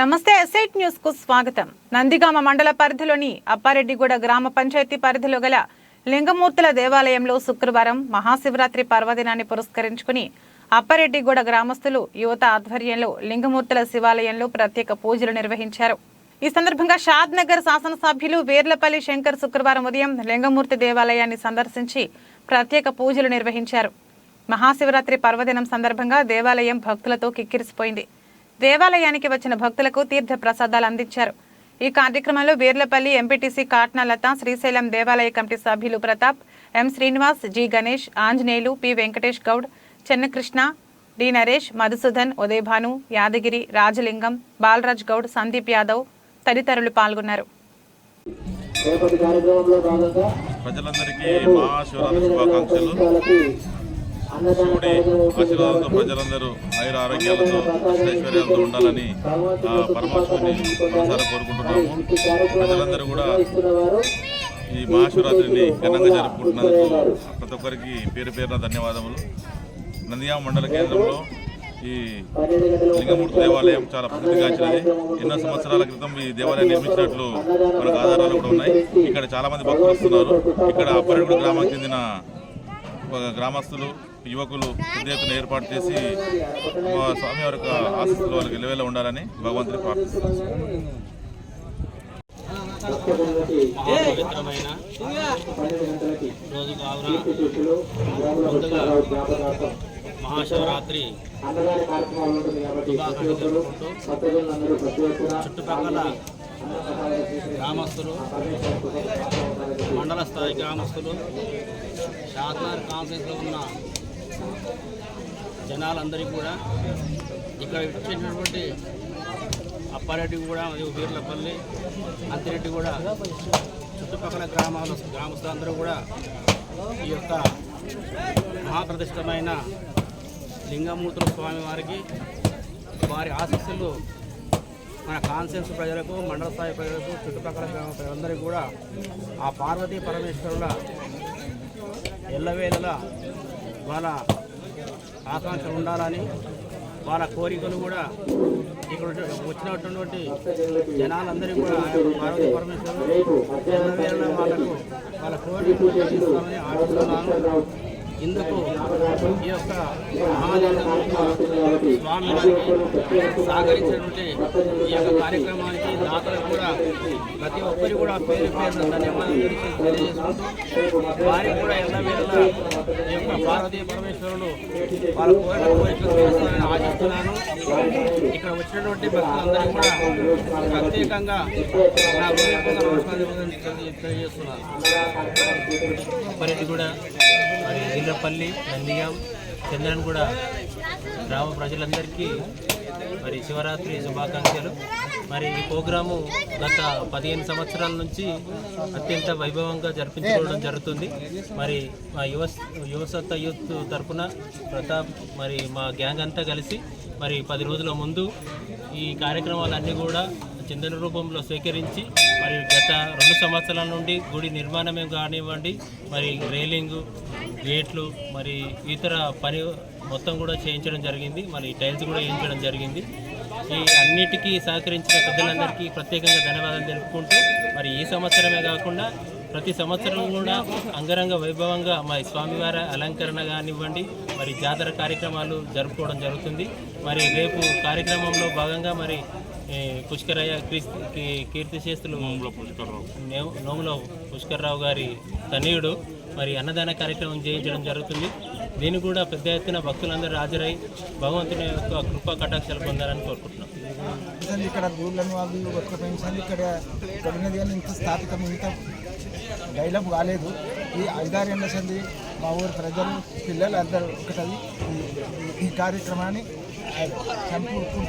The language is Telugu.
నమస్తే ఎస్ఐట్ న్యూస్కు స్వాగతం. నందిగామ మండల పరిధిలోని అప్పారెడ్డిగూడ గ్రామ పంచాయతీ పరిధిలో గల లింగమూర్తుల దేవాలయంలో శుక్రవారం మహాశివరాత్రి పర్వదినాన్ని పురస్కరించుకుని అప్పారెడ్డిగూడ గ్రామస్తులు యువత ఆధ్వర్యంలో లింగమూర్తుల శివాలయంలో ప్రత్యేక పూజలు నిర్వహించారు. ఈ సందర్భంగా షాద్ నగర్ శాసనసభ్యులు వేర్లపల్లి శంకర్ శుక్రవారం ఉదయం లింగమూర్తి దేవాలయాన్ని సందర్శించి ప్రత్యేక పూజలు నిర్వహించారు. మహాశివరాత్రి పర్వదినం సందర్భంగా దేవాలయం భక్తులతో కిక్కిరిసిపోయింది. దేవాలయానికి వచ్చిన భక్తులకు తీర్థ ప్రసాదాలు అందించారు. ఈ కార్యక్రమంలో వీర్లపల్లి ఎంపీటీసీ కాట్నలత శ్రీశైలం దేవాలయ కమిటీ సభ్యులు Pratap M Srinivas G Ganesh Anjaneyulu P Venkatesh Goud Chennakrishna D Naresh Madhusudan Udayabhanu Yadagiri Rajalingam Balaraj Goud Sandeep Yadav తదితరులు పాల్గొన్నారు. ప్రజలందరికీ మహాశివరాత్రి శుభాకాంక్షలు. శివుడి ఆశీర్వాదంతో ప్రజలందరూ ఆయుర ఆరోగ్యాలతో ఐశ్వర్యాలతో ఉండాలని ఆ మనసారా కోరుకుంటున్నాము. ప్రజలందరూ కూడా ఈ మహాశివరాత్రిని ఘనంగా జరుపుకుంటున్నందుకు ప్రతి ఒక్కరికి పేరు పేరున ధన్యవాదములు. నందియా మండల కేంద్రంలో ఈ లింగమూర్తి దేవాలయం చాలా ప్రసిద్ధిగాంచినది ఎన్నో సంవత్సరాల క్రితం ఈ దేవాలయం నిర్మించినట్లు మనకు ఆధారాలు కూడా ఉన్నాయి. ఇక్కడ చాలా మంది భక్తులు వస్తున్నారు. ఇక్కడ అప్పరెడ్డి గ్రామానికి చెందిన గ్రామస్తులు యువకులు పెద్ద ఎత్తున ఏర్పాటు చేసి మా స్వామి వారి యొక్క ఆశీస్సులు వాళ్ళకి ఎలవేళ ఉండాలని భగవంతుని ప్రార్థిస్తున్నాను భక్తులకి పవిత్రమైన రోజు కావున ముందుగా మహాశివరాత్రి చుట్టుపక్కల గ్రామస్తులు మండల స్థాయి గ్రామస్తులు షాద్నార్ కాన్ఫరెన్స్లో ఉన్న జనాలందరికీ కూడా ఇక్కడ ఇచ్చేటటువంటి అప్పారెడ్డి కూడా మరియు వీర్లపల్లి అంతిరెడ్డి కూడా చుట్టుపక్కల గ్రామాల గ్రామస్తులందరూ కూడా ఈ యొక్క మహాప్రతిష్టమైన లింగమూర్తుల స్వామి వారికి వారి ఆశస్సులు మన కాన్సెన్స్ ప్రజలకు మండల స్థాయి ప్రజలకు చుట్టుపక్కల ప్రజలందరికీ కూడా ఆ పార్వతీ పరమేశ్వరుల ఎల్లవేళలా వాళ్ళ ఆకాంక్షలు ఉండాలని వాళ్ళ కోరికలు కూడా ఇక్కడ వచ్చినటువంటి జనాలందరికీ కూడా పార్వతి పార్వతీ పరమేశ్వరులు ఎల్లవేళలా వాళ్ళకు వాళ్ళ కోరికలు ఆశిస్తున్నాను ఇందుకు ఈ యొక్క మహాదేవ స్వామి సహకరించినటువంటి ఈ యొక్క కార్యక్రమానికి దాతలకు కూడా ప్రతి ఒక్కరికి కూడా పేరు పేరు ధన్యవాదాలు తెలియజే- తెలియజేసుకుంటూ వారికి కూడా ఎల్లవేళ ఈ యొక్క పార్వతీ పరమేశ్వరులు వాళ్ళ కోరిన కోరికలు తీరుస్తారని ఆశిస్తున్నాను. ఇక్కడ వచ్చినటువంటి భక్తులందరికీ కూడా ప్రత్యేకంగా నా హృదయపూర్వక తెలియజేస్తున్నాను పర్యటి కూడా మరి వీర్లపల్లి నందిగాం చంద్రన్ కూడా గ్రామ ప్రజలందరికీ మరి శివరాత్రి శుభాకాంక్షలు. మరి ఈ ప్రోగ్రాము గత పదిహేను సంవత్సరాల నుంచి అత్యంత వైభవంగా జరిపించుకోవడం జరుగుతుంది. మరి మా యువ యువసత్త యూత్ తరఫున ప్రతాప్ మరి మా గ్యాంగ్ అంతా కలిసి మరి పది రోజుల ముందు ఈ కార్యక్రమాలన్నీ కూడా చందన రూపంలో స్వీకరించి మరి గత రెండు సంవత్సరాల నుండి గుడి నిర్మాణమే కానివ్వండి మరి రైలింగు గేట్లు మరి ఇతర పని మొత్తం కూడా చేయించడం జరిగింది. మరి టైల్స్ కూడా వేయించడం జరిగింది. ఈ అన్నిటికీ సహకరించిన పెద్దలందరికీ ప్రత్యేకంగా ధన్యవాదాలు తెలుపుకుంటూ మరి ఈ సంవత్సరమే కాకుండా ప్రతి సంవత్సరం కూడా అంగరంగ వైభవంగా మరి స్వామివారి అలంకరణ కానివ్వండి మరి జాతర కార్యక్రమాలు జరుపుకోవడం జరుగుతుంది. మరి రేపు కార్యక్రమంలో భాగంగా మరి పుష్కరయ్య కీర్తిశేస్తులు నే- నోముల పుష్కర్రావు గారి తనయుడు మరి అన్నదాన కార్యక్రమం చేయించడం జరుగుతుంది. దీన్ని కూడా పెద్ద ఎత్తున భక్తులందరూ హాజరై భగవంతుని యొక్క కృపా కటాక్షాలు పొందాలని కోరుకుంటున్నాం. ఇక్కడ గూళ్ళను అవి కొట్టుకుపోయింది ఇక్కడ ఇక్కడ ఉన్నది కానీ ఇంత స్థాపితం ఇంత డైలప్ కాలేదు ఈ ఐదారేళ్ళ సంది మా ఊరి ప్రజలు పిల్లలు అందరూ ఒకటది ఈ- కార్యక్రమాన్ని సంపూర్తి